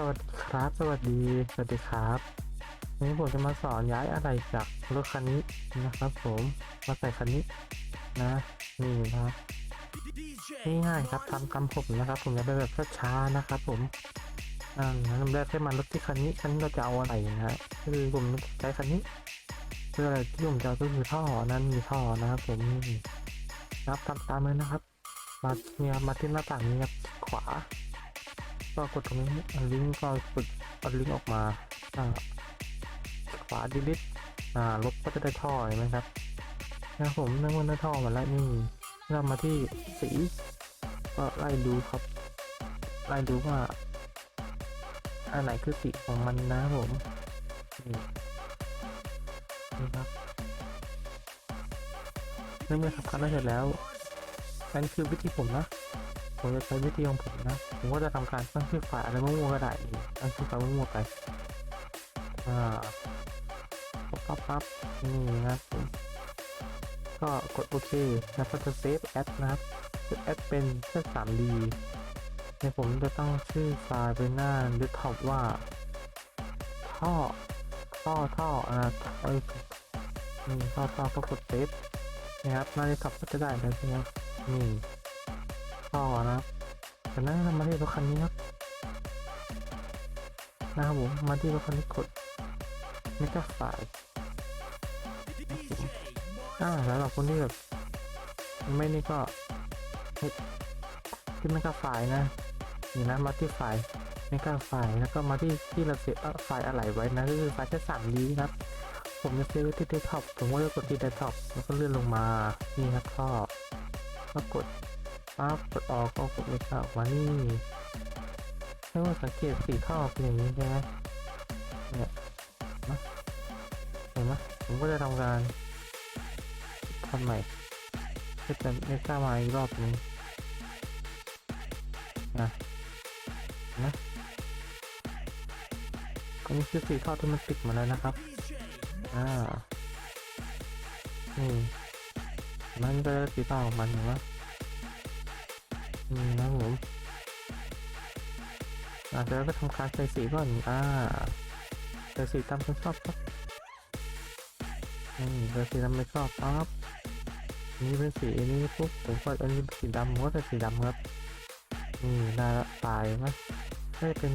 สวัสดีครับ สวัสดี สวัสดีครับวันนี้ผมจะมาสอนย้ายอะไรจากรถคันนี้นะครับ ผมมาใส่คันนี้นะ นี่นะครับง่ายๆครับทำตามผมนะครับ ผมจะไปแบบช้าๆนะครับผมอ่าลำแรกให้มันรถที่คันนี้คันนี้เราจะเอาอะไรนะฮะคือผมใช้คันนี้เพื่ออะไรที่ผมจะเอาก็คือท่อนั้นมีท่อนะครับ ผมนี่นะครับทำตามเลยนะครับ มาเนี่ยมาที่หน้าต่างนี้ครับขวา ก็กดตรงนี้อันลิงก์ก็กดอันลิงก์ออกมาอ่าขวาดิลิทอ่าลบก็จะได้ท่อเห็นไหมครับนะผมนั่งบนหน้ท่อมาแล้วนี่เรามาที่สีก็ไล่ดูครับ ไล่ดูว่าอันไหนคือสีของมันนะผมนี่นี่ครับเมื่อทำการได้เสร็จแล้วนั่นคือวิธีผมนะ ผมจะใช้วิธีของผมนะ ผมก็จะทำการตั้งชื่อไฟล์อะไรมั่วๆก็ได้ตั้งชื่อไฟล์มั่วๆไป อ่าปั๊บปั๊บปั๊บนี่นะครับก็กดโอเคแล้วก็จะเซฟแอดนะครับเซฟแอดเป็นแค่ 3D ในผมจะตั้งชื่อไฟล์เป็นหน้าดิสท็อปว่า ท่อ ท่อท่ออ่าเอ้ยนี่ท่อท่อก็กดเซฟนะครับหน้าดิสท็อปก็จะได้แล้วใช่ไหมนี่ ต่อนะครับจากนั้นมาที่รถคันนี้ครับนะครับผมมาที่รถคันนี้กดเมกะไฟล์อ่าแล้วเราคนที่แบบไม่นี่ก็เฮ้ยที่เมกะไฟล์นะนี่นะมาที่ไฟล์เมกะไฟล์แล้วก็มาที่ที่เราเซฟไฟล์อะไรไว้นะก็คือไฟล์แค่สามดีครับผมจะเซฟที่เดสก์ท็อปผมก็จะกดที่เดสก์ท็อปแล้วก็เลื่อนลงมานี่ครับก็ก็กด ปั๊บกดออกก็กดไม่เข้ามานี่ให้ว่าสังเกตสีท่อเป็นอย่างนี้ใช่ไหมเนี่ยมาเห็นไหมผมก็จะทำการทำใหม่เพื่อจะไม่กล้ามาอีกรอบนึงนะนะอันนี้คือสีท่อที่มันติดมาแล้วนะครับอ่านี่มันก็จะสีท่อของมันเห็นไหม อืมนะผมอาจจะไปทำการใส่สีก่อน อ่าใส่สีตามที่ชอบครับอืมใส่สีตามที่ชอบปั๊บนี่เป็นสีนี้ปุ๊บผมก็อันนี้สีดำผมก็ใส่สีดำครับนี่ได้ละตายไหมได้เป็น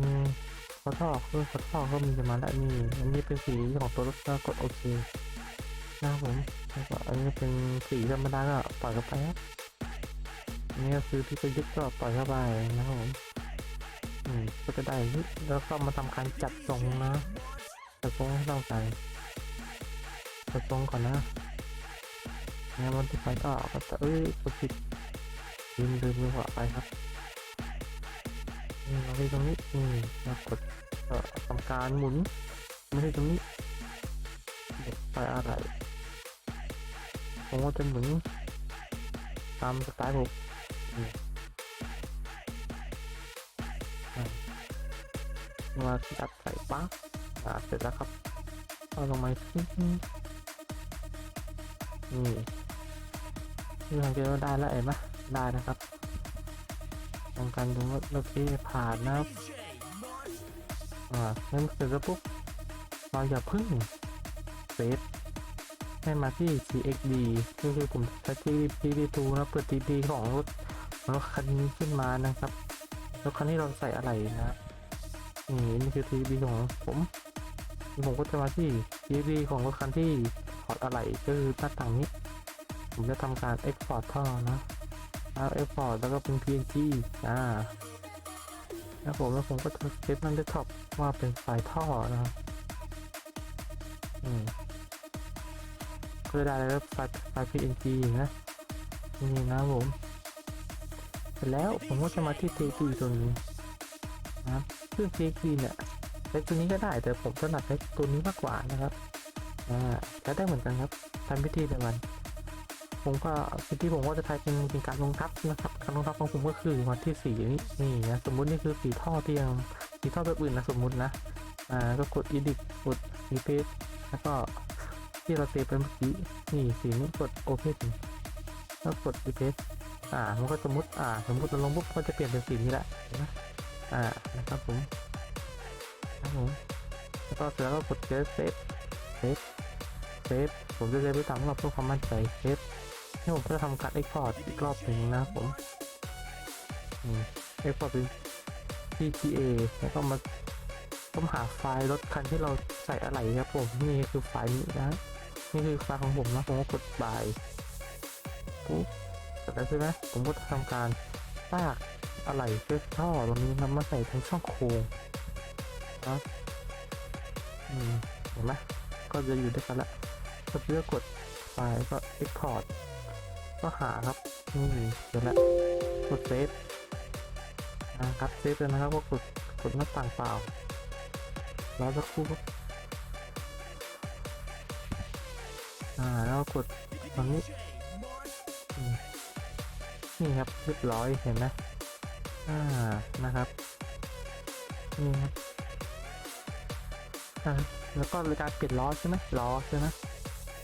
ขอท่อคือขอท่อก็มีจะมาแล้วนี่อันนี้เป็นสีของตัวรถก็กดโอเคนะครับผมแล้วก็อันนี้เป็นสีธรรมดาก็ปล่อยเข้าไปครับ นี่ก็คือที่จะยึดก็ปล่อยเข้าไปนะครับผมอืมก็จะได้ยึดแล้วก็มาทำการจัดทรงนะจัดทรงให้เราใส่จัดทรงก่อนนะเนี่ยมันที่ไปก็ก็จะเอ้ยกดผิดลืมลืมลืมหัวไปครับนี่เราไปตรงนี้นี่เรากดเอ่อทำการหมุนไม่ใช่ตรงนี้เด็กไปอะไรผมก็จะหมุนตามสไตล์ผม มาจับใส่ปั๊บอ่าเสร็จแล้วครับเอาลงมาที่นี่นี่ทางเจอได้แล้วเห็นไหมได้นะครับทำการดูว่าโอเคผ่านนะครับอ่าเริ่มเสร็จแล้วปุ๊บเราอย่าพึ่งเซฟให้มาที่ CXD ก็คือผมใช้ TD2 นะเปิด TD ของรถ รถคันนี้ขึ้นมานะครับรถคันนี้เราใส่อะไรนะนี่นี่คือทีวีของผมผมก็จะมาที่ทีวีของรถคันที่ถอดอะไรก็คือหน้าต่างนี้ ผมจะทำการ export ท่อนะแล้ว export แล้วก็เป็น PNG อ่าแล้วผมแล้วผมก็จะเซตมันได้ท็อปว่าเป็นไฟล์ท่อนะครับอืมก็จะได้แล้วไฟล์ไฟล์ PNG นะนี่นะผม ร็จแล้วผมก็จะมาที่ TP ตัวนี้นะครับซึ่ง PXD เนี่ยใช้ตัวนี้ก็ได้แต่ผมถนัดใช้ตัวนี้มากกว่านะครับอ่าใช้ได้เหมือนกันครับทำพิธีแบบมันผมก็พิธีผมก็จะใช้เป็นเป็นการลงทับนะครับการลงทับของผมก็คือวันที่สี่นี้นี่นะสมมุตินี่คือสีท่อเทียงสีท่อแบบอื่นนะสมมุตินะอ่าก็กด edit กด replace แล้วก็ที่เราเซฟไปเมื่อกี้นี่สีนี้กด open แล้วกด replace อ่ามันก็สมมติอ่า สมมติเราลงปุ๊บก็จะเปลี่ยนเป็นสีนี้แหละเห็นไหมอ่านะครับผมผมแล้วก็เสร็จแล้วก็กดเซฟเซฟเซฟเซฟผมจะเซฟไปตามรอบเพื่อความมั่นใจเซฟให้ผมจะทำการเอ็กพอร์ตอีกรอบหนึ่งนะครับผมเอ็กพอร์ตเป็น PTA แล้วก็มาต้องหาไฟล์รถคันที่เราใส่อะไรครับผมนี่คือไฟล์นี้นะนี่คือไฟล์ของผมนะผมก็กดบายปุ๊บ เสร็จแล้วใช่ไหมผมก็จะทำการลากอะไรเชือท่อตรงนี้นำมาใส่ทั้งช่องโค้งนะอืมเห็นไหมก็จะอยู่ด้วยกันละก็เลือกกดไฟล์ก็ export ก็หาครับนี่เดี๋ยวละกดเซฟนะครับเซฟเลยนะครับก็กดกดหน้าต่างเปล่ารอสักครู่ครับอ่าแล้วกดตรงนี้ นี่ครับเรียบร้อยเห็นไหมอ่านะครับนี่ครับอ่าแล้วก็การเปลี่ยนล้อใช่ไหมล้อใช่ไหม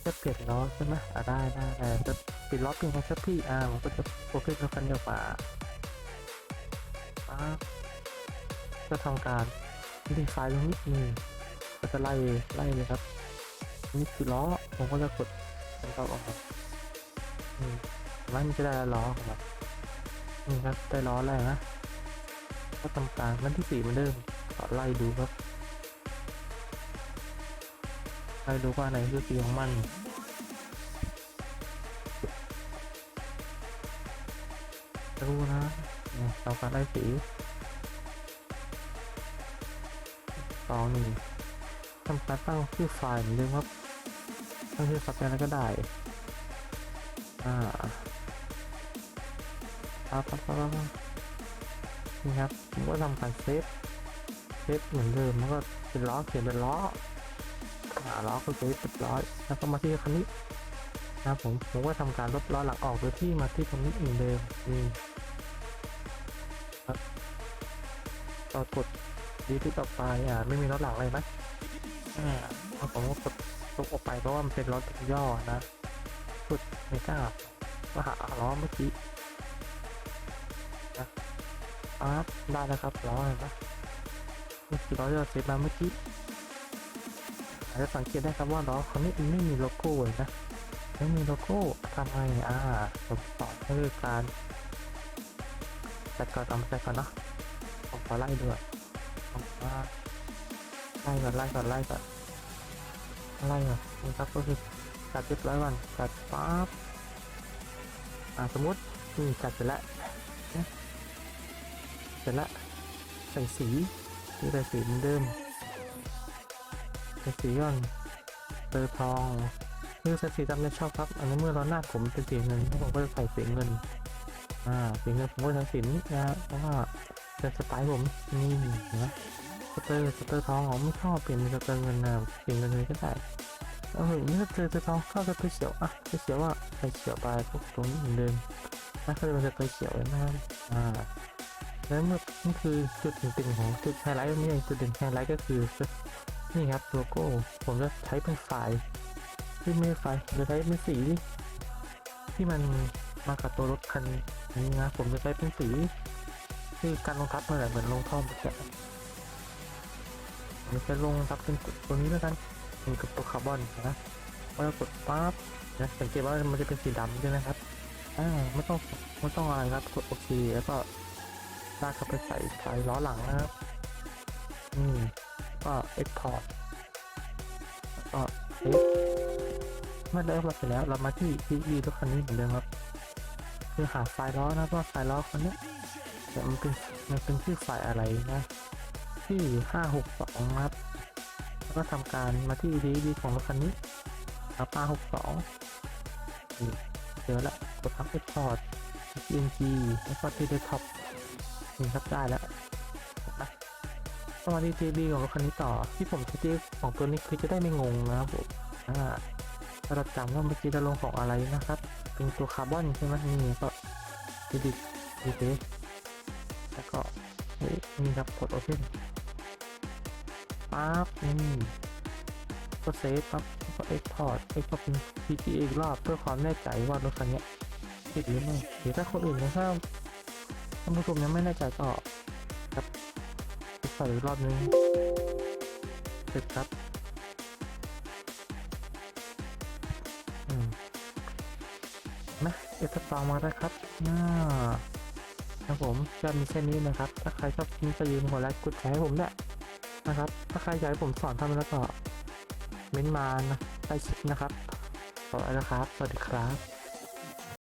จะเปลี่ยนล้อใช่ไหมอ่าได้ได้ได้จะเปลี่ยนล้อเปลี่ยนกันสักพี่อ่ามันก็จะโอเคกับคันเดียวกว่าปั๊บก็ทำการดีไฟล์ตรงนี้นี่ก็จะไล่ไล่เลยครับนี่คือล้อผมก็จะกดเป็นตัวออกมาอื มันจะได้ล้อของมันนี่ครับได้ล้อแล้วนะก็ทำการนั่นที่สี่เหมือนเดิมก็ไล่ดูครับไล่ดูว่าไหนคือสีของมันดูนะเนี่ยทำการไล่สีสองหนึ่งทำการตั้งชื่อไฟล์เหมือนเดิมครับตั้งชื่อสับอะไรก็ได้อ่า ปั๊บปั๊บปั๊บปั๊บนี่ครับผมก็ทำการเซฟเซฟเหมือนเดิมแล้วก็เป็นล้อเขียนเป็นล้ออ่าล้อก็เซฟเรียบร้อยแล้วก็มาที่คันนี้นะผมผมก็ทำการลบล้อหลังออกโดยที่มาที่ตรงนี้เหมือนเดิมนี่ครับต่อกดดีที่ต่อไปอ่าไม่มีล้อหลังเลยนะอ่าผมก็กดตกออกไปเพราะว่ามันเป็นล้อตัย่อนะพุดไม่กล้าก็หาล้อเมื่อกี้ อาร์ตได้แล้วครับล้อเห็นปะนี่คือล้อที่เราเซฟมาเมื่อกี้อาจจะสังเกตได้ครับว่าล้อเขาไม่ไม่มีโลโก้เลยนะไม่มีโลโก้ทำไงอ่าผมสอนก็คือการจัดก่อนเอามาจัดก่อนเนาะผมขอไล่ด้วยผมว่าไล่ก่อนไล่ก่อนไล่ก่อนอะไรอะนะครับก็คือจัดเรียบร้อยก่อนจัดปั๊บอ่าสมมตินี่จัดเสร็จแล้วนะ ร็จแล้วใส่สีนี่ใส่สีเหมือนเดิมใส่สีก่อนเตอทองนี่อใส่สีดำไม่ชอบครับ อันนี้เมื่อเราหน้าผมเป็นสีเงินผมก็จะใส่สีเงิน อ่าสีเงินผมก็ใช้สีนี้นะเพราะว่าเป็นสไตล์ผมนี่นะสเตอร์สเตอร์ทองผมไม่ชอบเปลี่ยนเป็นสเตอร์เงินนะสีเงินเลยก็ได้เออนี่ก็เจอจะทองเข้าจะไปเขียวอะไปเขียวว่าไปเขียวไปพวกตรงนี้เหมือนเดิมนะก็เลยมันจะไปเขียวนะครับอ่า แล้วเมื่อนี่คือจุดเด่นของจุดไฮไลท์นี่เองจุดเด่นไฮไลท์ก็คือนี่ครับโลโก้ผมจะใช้เป็นไฟล์ที่ไม่ใช่ไฟผมจะใช้เป็นสี ที่มันมากับตัวรถคันนี้นะผมจะใช้เป็นสีที่การลงทับมื่อไหร่เหมือนลงท่อมแกะผมจะลงทับเป็นตัวนี้แล้วกันมีกับตัวคาร์บอนนะพอเรากดปั๊บนะสังเกตว่ามันจะเป็นสีดำใช่ไหมครับอ่าไม่ต้องไม่ต้องอะไรครับกดโอเคแล้วก็ ลากเข้าไปใส่ใส่ล้อหลังนะครับ อืม ก็เอ็กพอร์ตก็เซฟเมื่อได้เราเสร็จแล้วเรามาที่ที่วีรถคันนี้เหมือนเดิมครับ คือหาไฟล์ล้อนะว่าไฟล์ล้อคันนี้แต่มันเป็นมันเป็นชื่อไฟล์อะไรนะ ที่ห้าหกสองครับแล้วก็ทำการมาที่ดีดีของรถคันนี้ครับป้าหกสองเจอละกดทับเอ็กพอร์ต PNG แล้วก็ที่เดสก์ท็อป นี่ครับได้แล้วนะก็มาที่ JB ของรถคันนี้ต่อที่ผมจะ JB ของตัวนี้คือจะได้ไม่งงนะครับผมอ่าเราจำว่าเมื่อกี้เราลงของอะไรนะครับ เป็นตัวคาร์บอนใช่ไหมนี่ก็ดิดิดีเแล้วก็เฮ้ยนี่ครับกดโอเพนปั๊บนี่ก็เซฟปั๊บแล้วก็เอ็กพอร์ตเอ็กพอร์ตเป็น PTA อีกรอบเพื่อความแน่ใจว่ารถคันเนี้ยติดหรือไม่หรือถ้าคนอื่นนะถ้าท่านผู้ชมยังไม่แน่ใจก็ครับไปใส่อีกรอบนึงเสร็จครับนะเอสตองมาได้วครับน่าครับผมจะมีแค่นี้นะครับ ถ้าใครชอบคลิปก็ยืนหัวไลค์กดแชร์ให้ผมเนี่ยนะครับ ถ้าใครอยากให้ผมสอนทำแล้วก็เม้นมานะใต้คลิปนะครับขอบคุณนะครับ สวัสดีครับ